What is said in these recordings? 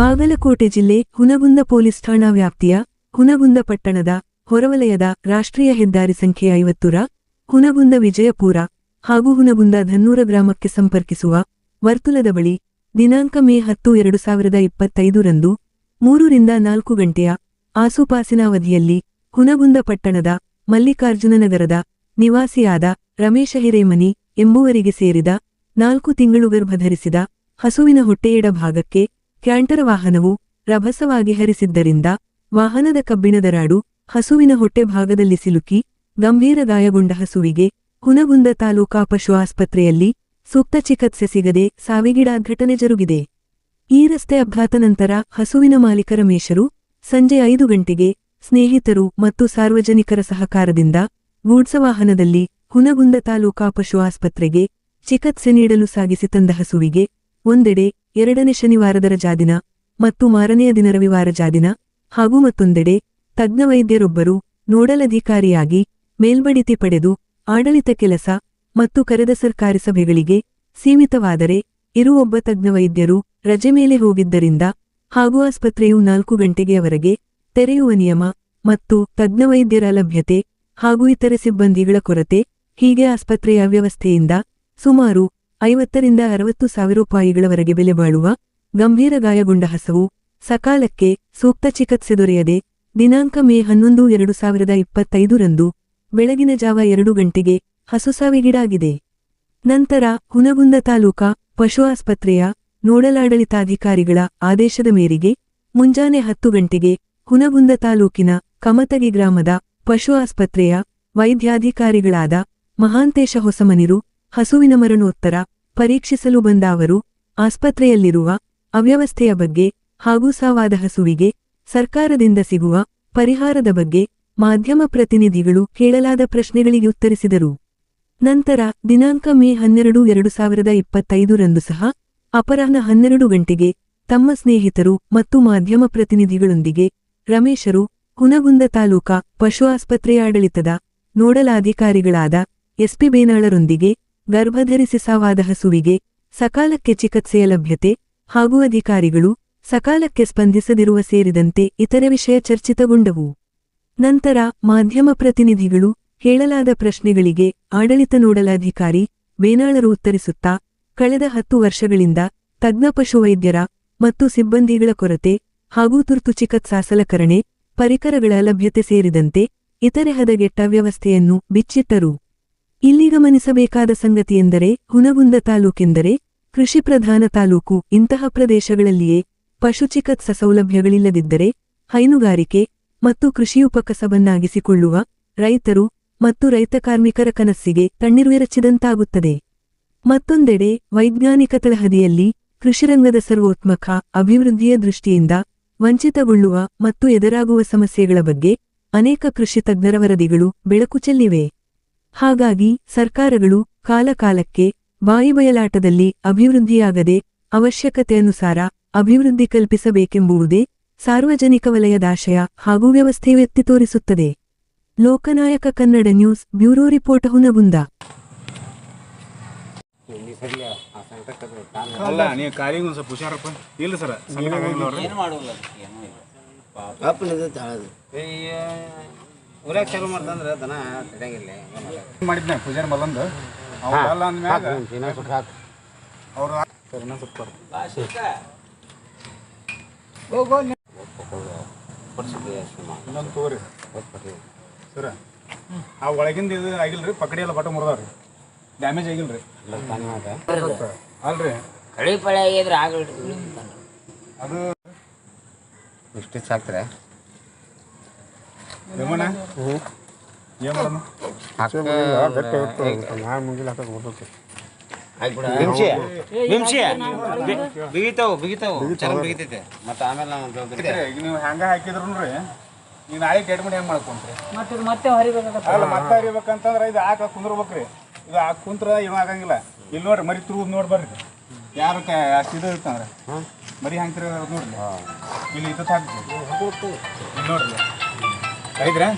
ಬಾಗಲಕೋಟೆ ಜಿಲ್ಲೆ ಹುನಗುಂದ ಪೊಲೀಸ್ ಠಾಣಾ ವ್ಯಾಪ್ತಿಯ ಹುನಗುಂದ ಪಟ್ಟಣದ ಹೊರವಲಯದ ರಾಷ್ಟ್ರೀಯ ಹೆದ್ದಾರಿ ಸಂಖ್ಯೆ ಐವತ್ತುರ ಹುನಗುಂದ ವಿಜಯಪುರ ಹಾಗೂ ಹುನಗುಂದ ಧನ್ನೂರ ಗ್ರಾಮಕ್ಕೆ ಸಂಪರ್ಕಿಸುವ ವರ್ತುಲದ ಬಳಿ ದಿನಾಂಕ ಮೇ ಹತ್ತು ಎರಡು ಸಾವಿರದ ಇಪ್ಪತ್ತೈದರಂದು ಮೂರರಿಂದ ನಾಲ್ಕು ಗಂಟೆಯ ಆಸುಪಾಸಿನ ಅವಧಿಯಲ್ಲಿ ಹುನಗುಂದ ಪಟ್ಟಣದ ಮಲ್ಲಿಕಾರ್ಜುನನಗರದ ನಿವಾಸಿಯಾದ ರಮೇಶ ಹಿರೇಮನಿ ಎಂಬುವರಿಗೆ ಸೇರಿದ ನಾಲ್ಕು ತಿಂಗಳು ಗರ್ಭಧರಿಸಿದ ಹಸುವಿನ ಹೊಟ್ಟೆಯಡ ಭಾಗಕ್ಕೆ ಕ್ಯಾಂಟರ್ ವಾಹನವು ರಭಸವಾಗಿ ಹರಿಸಿದ್ದರಿಂದ ವಾಹನದ ಕಬ್ಬಿಣದ ರಾಡು ಹಸುವಿನ ಹೊಟ್ಟೆ ಭಾಗದಲ್ಲಿ ಸಿಲುಕಿ ಗಂಭೀರ ಗಾಯಗೊಂಡ ಹಸುವಿಗೆ ಹುನಗುಂದ ತಾಲೂಕಾ ಪಶು ಆಸ್ಪತ್ರೆಯಲ್ಲಿ ಸೂಕ್ತ ಚಿಕಿತ್ಸೆ ಸಿಗದೆ ಸಾವಿಗೀಡಾದ ಘಟನೆ ಜರುಗಿದೆ. ಈ ರಸ್ತೆ ಅಪಘಾತ ನಂತರ ಹಸುವಿನ ಮಾಲೀಕ ರಮೇಶರು ಸಂಜೆ ಐದು ಗಂಟೆಗೆ ಸ್ನೇಹಿತರು ಮತ್ತು ಸಾರ್ವಜನಿಕರ ಸಹಕಾರದಿಂದ ಗೂಡ್ಸ ವಾಹನದಲ್ಲಿ ಹುನಗುಂದ ತಾಲೂಕಾ ಪಶು ಆಸ್ಪತ್ರೆಗೆ ಚಿಕಿತ್ಸೆ ನೀಡಲು ಸಾಗಿಸಿ ತಂದ ಹಸುವಿಗೆ ಒಂದೆಡೆ, ಎರಡನೇ ಶನಿವಾರದ ರಜಾದಿನ ಮತ್ತು ಮಾರನೆಯ ದಿನ ರವಿವಾರ ಜಾದಿನ ಹಾಗೂ ಮತ್ತೊಂದೆಡೆ ತಜ್ಞ ವೈದ್ಯರೊಬ್ಬರು ನೋಡಲಧಿಕಾರಿಯಾಗಿ ಮೇಲ್ಬಡಿತಿ ಪಡೆದು ಆಡಳಿತ ಕೆಲಸ ಮತ್ತು ಕರೆದ ಸರ್ಕಾರಿ ಸಭೆಗಳಿಗೆ ಸೀಮಿತವಾದರೆ ಇರು ಒಬ್ಬ ತಜ್ಞ ವೈದ್ಯರು ರಜೆ ಮೇಲೆ ಹೋಗಿದ್ದರಿಂದ ಹಾಗೂ ಆಸ್ಪತ್ರೆಯು ನಾಲ್ಕು ಗಂಟೆಗೆಯವರೆಗೆ ತೆರೆಯುವ ನಿಯಮ ಮತ್ತು ತಜ್ಞ ವೈದ್ಯರ ಲಭ್ಯತೆ ಹಾಗೂ ಇತರೆ ಸಿಬ್ಬಂದಿಗಳ ಕೊರತೆ ಹೀಗೆ ಆಸ್ಪತ್ರೆಯ ವ್ಯವಸ್ಥೆಯಿಂದ ಸುಮಾರು ಐವತ್ತರಿಂದ ಅರವತ್ತು ಸಾವಿರ ರೂಪಾಯಿಗಳವರೆಗೆ ಬೆಲೆ ಬಾಳುವ ಗಂಭೀರ ಗಾಯಗೊಂಡ ಹಸವು ಸಕಾಲಕ್ಕೆ ಸೂಕ್ತ ಚಿಕಿತ್ಸೆ ದೊರೆಯದೆ ದಿನಾಂಕ ಮೇ ಹನ್ನೊಂದು, ಎರಡು ಸಾವಿರದ ಇಪ್ಪತ್ತೈದರಂದು ಬೆಳಗಿನ ಜಾವ ಎರಡು ಗಂಟೆಗೆ ಹಸು ಸಾವಿಗೀಡಾಗಿದೆ. ನಂತರ ಹುನಗುಂದ ತಾಲೂಕಾ ಪಶು ಆಸ್ಪತ್ರೆಯ ನೋಡಲಾಡಳಿತಾಧಿಕಾರಿಗಳ ಆದೇಶದ ಮೇರೆಗೆ ಮುಂಜಾನೆ ಹತ್ತು ಗಂಟೆಗೆ ಹುನಗುಂದ ತಾಲೂಕಿನ ಕಮತಗಿ ಗ್ರಾಮದ ಪಶು ಆಸ್ಪತ್ರೆಯ ವೈದ್ಯಾಧಿಕಾರಿಗಳಾದ ಮಹಾಂತೇಶ ಹೊಸಮನಿರು ಹಸುವಿನ ಮರಣೋತ್ತರ ಪರೀಕ್ಷಿಸಲು ಬಂದ ಅವರು, ಆಸ್ಪತ್ರೆಯಲ್ಲಿರುವ ಅವ್ಯವಸ್ಥೆಯ ಬಗ್ಗೆ ಹಾಗೂ ಸಾವಾದ ಹಸುವಿಗೆ ಸರ್ಕಾರದಿಂದ ಸಿಗುವ ಪರಿಹಾರದ ಬಗ್ಗೆ ಮಾಧ್ಯಮ ಪ್ರತಿನಿಧಿಗಳು ಕೇಳಲಾದ ಪ್ರಶ್ನೆಗಳಿಗೆ ಉತ್ತರಿಸಿದರು. ನಂತರ ದಿನಾಂಕ ಮೇ ಹನ್ನೆರಡು ಎರಡು ಸಾವಿರದ ಇಪ್ಪತ್ತೈದರಂದು ಸಹ ಅಪರಾಹ್ನ ಹನ್ನೆರಡು ಗಂಟೆಗೆ ತಮ್ಮ ಸ್ನೇಹಿತರು ಮತ್ತು ಮಾಧ್ಯಮ ಪ್ರತಿನಿಧಿಗಳೊಂದಿಗೆ ರಮೇಶರು ಹುನಗುಂದ ತಾಲೂಕಾ ಪಶು ಆಸ್ಪತ್ರೆಯ ಆಡಳಿತದ ನೋಡಲಾಧಿಕಾರಿಗಳಾದ ಎಸ್ಪಿ ಬೇನಾಳರೊಂದಿಗೆ ಗರ್ಭಧರಿಸಿ ಸಾವಾದ ಹಸುವಿಗೆ ಸಕಾಲಕ್ಕೆ ಚಿಕಿತ್ಸೆಯ ಲಭ್ಯತೆ ಹಾಗೂ ಅಧಿಕಾರಿಗಳು ಸಕಾಲಕ್ಕೆ ಸ್ಪಂದಿಸದಿರುವ ಸೇರಿದಂತೆ ಇತರೆ ವಿಷಯ ಚರ್ಚಿತಗೊಂಡವು. ನಂತರ ಮಾಧ್ಯಮ ಪ್ರತಿನಿಧಿಗಳು ಕೇಳಲಾದ ಪ್ರಶ್ನೆಗಳಿಗೆ ಆಡಳಿತ ನೋಡಲಾಧಿಕಾರಿ ವೇನಾಳರು ಉತ್ತರಿಸುತ್ತಾ, ಕಳೆದ ಹತ್ತು ವರ್ಷಗಳಿಂದ ತಜ್ಞ ಪಶುವೈದ್ಯರ ಮತ್ತು ಸಿಬ್ಬಂದಿಗಳ ಕೊರತೆ ಹಾಗೂ ತುರ್ತು ಚಿಕಿತ್ಸಾ ಸಲಕರಣೆ, ಪರಿಕರಗಳ ಲಭ್ಯತೆ ಸೇರಿದಂತೆ ಇತರೆ ಹದಗೆಟ್ಟ ವ್ಯವಸ್ಥೆಯನ್ನು ಬಿಚ್ಚಿಟ್ಟರು. ಇಲ್ಲಿ ಗಮನಿಸಬೇಕಾದ ಸಂಗತಿಯೆಂದರೆ ಹುನಗುಂದ ತಾಲೂಕೆಂದರೆ ಕೃಷಿ ಪ್ರಧಾನ ತಾಲೂಕು. ಇಂತಹ ಪ್ರದೇಶಗಳಲ್ಲಿಯೇ ಪಶು ಚಿಕಿತ್ಸಾ ಸೌಲಭ್ಯಗಳಿಲ್ಲದಿದ್ದರೆ ಹೈನುಗಾರಿಕೆ ಮತ್ತು ಕೃಷಿಯುಪಕಸವನ್ನಾಗಿಸಿಕೊಳ್ಳುವ ರೈತರು ಮತ್ತು ರೈತ ಕಾರ್ಮಿಕರ ಕನಸ್ಸಿಗೆ ತಣ್ಣೀರುವೆರಚಿದಂತಾಗುತ್ತದೆ. ಮತ್ತೊಂದೆಡೆ ವೈಜ್ಞಾನಿಕ ತಳಹದಿಯಲ್ಲಿ ಕೃಷಿರಂಗದ ಸರ್ವೋತ್ಮಕ ಅಭಿವೃದ್ಧಿಯ ದೃಷ್ಟಿಯಿಂದ ವಂಚಿತಗೊಳ್ಳುವ ಮತ್ತು ಎದುರಾಗುವ ಸಮಸ್ಯೆಗಳ ಬಗ್ಗೆ ಅನೇಕ ಕೃಷಿ ತಜ್ಞರ ವರದಿಗಳು ಬೆಳಕು ಚೆಲ್ಲಿವೆ. ಹಾಗಾಗಿ ಸರ್ಕಾರಗಳು ಕಾಲಕಾಲಕ್ಕೆ ವಾಯುಬಯಲಾಟದಲ್ಲಿ ಅಭಿವೃದ್ಧಿಯಾಗದೆ ಅವಶ್ಯಕತೆಯನುಸಾರ ಅಭಿವೃದ್ಧಿ ಕಲ್ಪಿಸಬೇಕೆಂಬುವುದೇ ಸಾರ್ವಜನಿಕ ವಲಯದಾಶಯ ಹಾಗೂ ವ್ಯವಸ್ಥೆಯು ಎತ್ತಿ ತೋರಿಸುತ್ತದೆ. Lokanayaka Kannada news bureau report Hungund. ಅಲ್ಲ ನೀವು ಕಾಲಿಗೆ ಒಂದು ಸ್ವಲ್ಪ ಹುಷಾರಪ್ಪ. ಇಲ್ಲ ಸರ್ ಸಂಕಟ ಏನು ಮಾಡೋಲ್ಲ ಅದಕ್ಕೆ? ಏನೂ ಇಲ್ಲ. ಅಪ್ಪನದು ತಾಳದು. ಈ ಊರಾಗ ಚಾಲು ಮಾಡ್ತಂದ್ರೆ ದನ ತಡೆಯಂಗಿಲ್ಲ ಮಾಡಿದ್ನೆ ಪೂಜಾರಿ ಮಲ್ಲಂದು ಅವ್ರು ಅಲ್ಲ ಅಂದ್ಮ್ಯಾಗ ಇನ್ನೊಂದು ಸ್ವಲ್ಪ ಹಾಕು. ಅವ್ರು ಸರ್ ಇನ್ನೊಂದ್ ಸ್ವಲ್ಪ ಕೊಡು. ಇನ್ನೊಂದು ತಗೋರಿ. ಸರ ಆ ಒಳಗಿಂದ ಇದು ಆಗಿಲ್ರಿ ಪಕಡಿ ಎಲ್ಲ ಬಟ್ಟೆ ಮುರಿದವ್ರಿ. ಡ್ಯಾಮೇಜ್ ಆಗಿಲ್ರಿ. ಅಲ್ರಿ. ಕಳಿ ಪಳೆ ಆಗಿದ್ರೆ ಆಗಲ್ರಿ ಅದು ಇಷ್ಟು ಸಾಕ್ತಾರೆ? ಏನ್ ಮಾಡೋಣ ಬಿಮ್ಸಿ ಬಿಮ್ಸಿ ಬಿಗಿತಾವು ಬಿಗಿತಾವು ಚೆನ್ನಾಗಿ ಬಿಗಿತೈತೆ ಮತ್ತೆ ಆಮೇಲೆ ನಾವು ಈಗ ನೀವು ಹ್ಯಾಂಗ ಹಾಕಿದ್ರು ರೀ ಈಗ ನಾಳೆ ಡೇಟ್ ಮಾಡಿ ಹೆಂಗ್ ಮಾಡ್ಕೊಂಡ್ರಿ ಮತ್ತೆ ಇದು ಮತ್ತೆ ಹರಿಬೇಕಾಗತ್ತ ಅಲ್ಲ ಮತ್ತೆ ಹರಿಬೇಕಂತಂದ್ರೆ ಇದು ಹಾಕ ಕುಂದ್ರಬೇಕ್ರಿ. ಇದು ಹಾಕ ಕುಂತ್ರ ಇವ ಆಗಂಗಿಲ್ಲ. ಇಲ್ಲಿ ನೋಡ್ರಿ ಮರಿ ತುರುದ್ ನೋಡಿ ಬರ್ರಿ ಯಾರು ಅಷ್ಟು ಇದು ಇರ್ತಂದ್ರೆ. ಮರಿ ಹಂಗ್ತಿರ ನೋಡ್ರಿ. ಇಲ್ಲಿ ಇದು ಹಾಕ್ರಿ ಇಲ್ಲಿ ನೋಡ್ರಿ. ಐತ್ರಿ?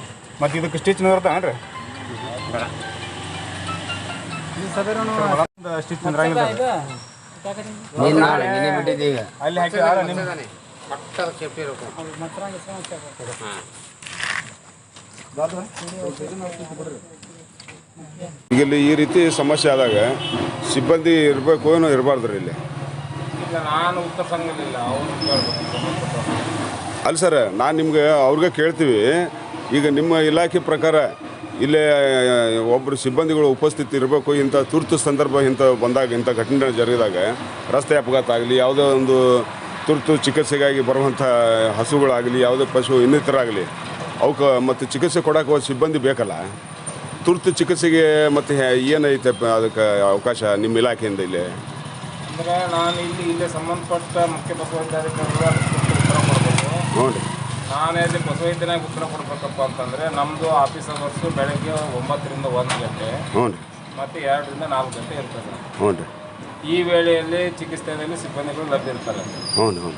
ಮತ್ತೆ ಇದಕ್ಕೆ ಸ್ಟಿಚ್ ನೋಡ್ತಾನ್ರಿ ಸ್ಟಿಚ್ ಅಲ್ಲಿ ಇಲ್ಲಿ ಈ ರೀತಿ ಸಮಸ್ಯೆ ಆದಾಗ ಸಿಬ್ಬಂದಿ ಇರಬೇಕು ಏನೋ ಇರಬಾರ್ದು ರೀ ಇಲ್ಲಿ. ನಾನು ಉತ್ತರ ಸಂಬಂಧಪಟ್ಟವ್ರು. ಅಲ್ಲ ಸರ್ ನಾನು ನಿಮ್ಗೆ ಅವ್ರಿಗೆ ಕೇಳ್ತೀವಿ. ಈಗ ನಿಮ್ಮ ಇಲಾಖೆ ಪ್ರಕಾರ ಇಲ್ಲೇ ಒಬ್ಬರು ಸಿಬ್ಬಂದಿಗಳು ಉಪಸ್ಥಿತಿ ಇರಬೇಕು ಇಂಥ ತುರ್ತು ಸಂದರ್ಭ ಇಂಥ ಬಂದಾಗ ಇಂಥ ಘಟನೆ ಜರುಗಿದಾಗ ರಸ್ತೆ ಅಪಘಾತ ಆಗಲಿ ಯಾವುದೋ ಒಂದು ತುರ್ತು ಚಿಕಿತ್ಸೆಗಾಗಿ ಬರುವಂಥ ಹಸುಗಳಾಗಲಿ ಯಾವುದೇ ಪಶು ಇನ್ನಿತರಾಗಲಿ ಅವಕ್ಕೆ ಮತ್ತು ಚಿಕಿತ್ಸೆ ಕೊಡೋಕೆ ಹೋದ ಸಿಬ್ಬಂದಿ ಬೇಕಲ್ಲ? ತುರ್ತು ಚಿಕಿತ್ಸೆಗೆ ಮತ್ತು ಏನೈತೆ ಅದಕ್ಕೆ ಅವಕಾಶ ನಿಮ್ಮ ಇಲಾಖೆಯಿಂದ ಇಲ್ಲಿ? ಅಂದರೆ ನಾನು ಇಲ್ಲಿ ಇಲ್ಲೇ ಸಂಬಂಧಪಟ್ಟ ಮುಖ್ಯ ಕೊಡಬೇಕು. ಹ್ಞೂ ರೀ. ನಾನೇ ಇಲ್ಲಿ ಪಶುವೈದ್ಯನಾಗಿ ಉತ್ತರ ಕೊಡ್ಬೇಕಪ್ಪ ಅಂತಂದರೆ ನಮ್ಮದು ಆಫೀಸ್ ಅವರ್ಸ್ ಬೆಳಗ್ಗೆ ಒಂಬತ್ತರಿಂದ ಒಂದು ಗಂಟೆ ಹ್ಞೂ ರೀ. ಮತ್ತು ಎರಡರಿಂದ ನಾಲ್ಕು ಗಂಟೆ ಇರ್ತದೆ. ಹ್ಞೂ ರೀ. ಈ ವೇಳೆಯಲ್ಲಿ ಚಿಕಿತ್ಸೆಯಲ್ಲಿ ಸಿಬ್ಬಂದಿಗಳು ಲಭ್ಯ ಇರ್ತಾರೆ. ಹ್ಞೂ ಹ್ಞೂ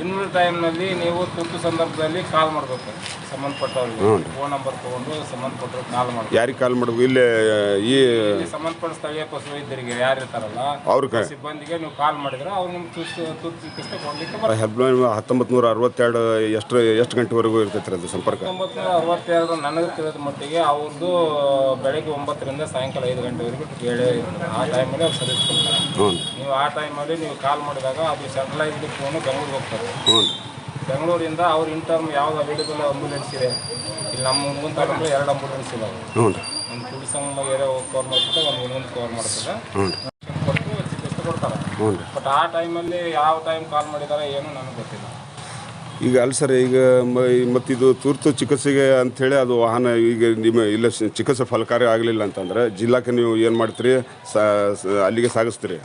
ಇನ್ನುಳಿದ ಟೈಮ್ನಲ್ಲಿ ನೀವು ತುರ್ತು ಸಂದರ್ಭದಲ್ಲಿ ಕಾಲ್ ಮಾಡಬೇಕು. ಸಂಬಂಧಪಟ್ಟವ್ರಿಗೆ. ಫೋನ್ ನಂಬರ್ ತೊಗೊಂಡು ಸಂಬಂಧಪಟ್ಟರು ಕಾಲ್ ಮಾಡಿ ಯಾರಿಗೆ ಕಾಲ್ ಮಾಡಬೇಕು? ಇಲ್ಲೇ ಈ ಸಂಬಂಧಪಟ್ಟ ಸ್ಥಳೀಯ ಪಶುವೈದ್ಯರಿಗೆ ಯಾರು ಇರ್ತಾರಲ್ಲ ಅವ್ರ ಸಿಬ್ಬಂದಿಗೆ ನೀವು ಕಾಲ್ ಮಾಡಿದ್ರೆ ಅವ್ರು ನಿಮ್ಗೆ ತುರ್ತು ತುರ್ತು ಚಿಕಿತ್ಸೆ ಕೊಡಲಿಕ್ಕೆ ಹೆಲ್ಪ್ಲೈನ್ ಹತ್ತೊಂಬತ್ತು ನೂರ ಅರವತ್ತೆರಡು ಎಷ್ಟು ಎಷ್ಟು ಗಂಟೆವರೆಗೂ ಇರ್ತೈತೆ ಅದು ಸಂಪರ್ಕ? ಒಂಬತ್ತು ನೂರ ಅರವತ್ತೆರಡು ನನಗೆ ತಿಳಿದ ಮಟ್ಟಿಗೆ ಅವ್ರದ್ದು ಬೆಳಗ್ಗೆ ಒಂಬತ್ತರಿಂದ ಸಾಯಂಕಾಲ ಐದು ಗಂಟೆವರೆಗೂ ಇರ್ತದೆ ಆ ಟೈಮಲ್ಲಿ ಅವ್ರು ಸರ್ವಿಸ್ ಕೊಡ್ತಾರೆ ನೀವು ಆ ಟೈಮಲ್ಲಿ ನೀವು ಕಾಲ್ ಮಾಡಿದಾಗ ಅದು ಸೆಂಟ್ರಲೈಸ್ಡ್ ಫೋನು ಬೆಂಗಳೂರಿಗೆ ಹೋಗ್ತಾರೆ ಹ್ಞೂ. ಬೆಂಗಳೂರಿಂದ ಅವ್ರ ಇಂಟರ್ಮ್ ಯಾವ್ದು ಅವೈಲೇಬಲ್ ಆಂಬುಲೆನ್ಸ್ ಇದೆ. ಇಲ್ಲಿ ನಮ್ಮ ಮುಂದಿನ ತಾಲೂಕಲ್ಲಿ ಎರಡು ಆಂಬುಲೆನ್ಸ್ ಇದಾವೆ. ಹ್ಞೂ ರೀ. ಒಂದು ಕುಡಿಸಂಗ ಏರಿಯಾ ಕವರ್ ಮಾಡ್ತದೆ ಒಂದು ಮುಂದೊಂದು ಕವರ್ ಮಾಡ್ತದೆ. ಕೊಟ್ಟು ಚಿಕಿತ್ಸೆ ಕೊಡ್ತಾರೆ ಬಟ್ ಆ ಟೈಮಲ್ಲಿ ಯಾವ ಟೈಮ್ ಕಾಲ್ ಮಾಡಿದ್ದಾರೆ ಏನು ನನಗೆ ಗೊತ್ತಿಲ್ಲ. ಈಗ ಅಲ್ಲ ಸರ್ ಈಗ ಮತ್ತಿದು ಇದು ತುರ್ತು ಚಿಕಿತ್ಸೆಗೆ ಅಂಥೇಳಿ ಅದು ವಾಹನ ಈಗ ನಿಮ್ಮ ಇಲ್ಲ ಚಿಕಿತ್ಸೆ ಫಲಕಾರಿ ಆಗಲಿಲ್ಲ ಅಂತಂದ್ರೆ ಜಿಲ್ಲಾಕ್ಕೆ ನೀವು ಏನು ಮಾಡ್ತೀರಿ ಸ- ಅಲ್ಲಿಗೆ ಸಾಗಿಸ್ತೀರಿ.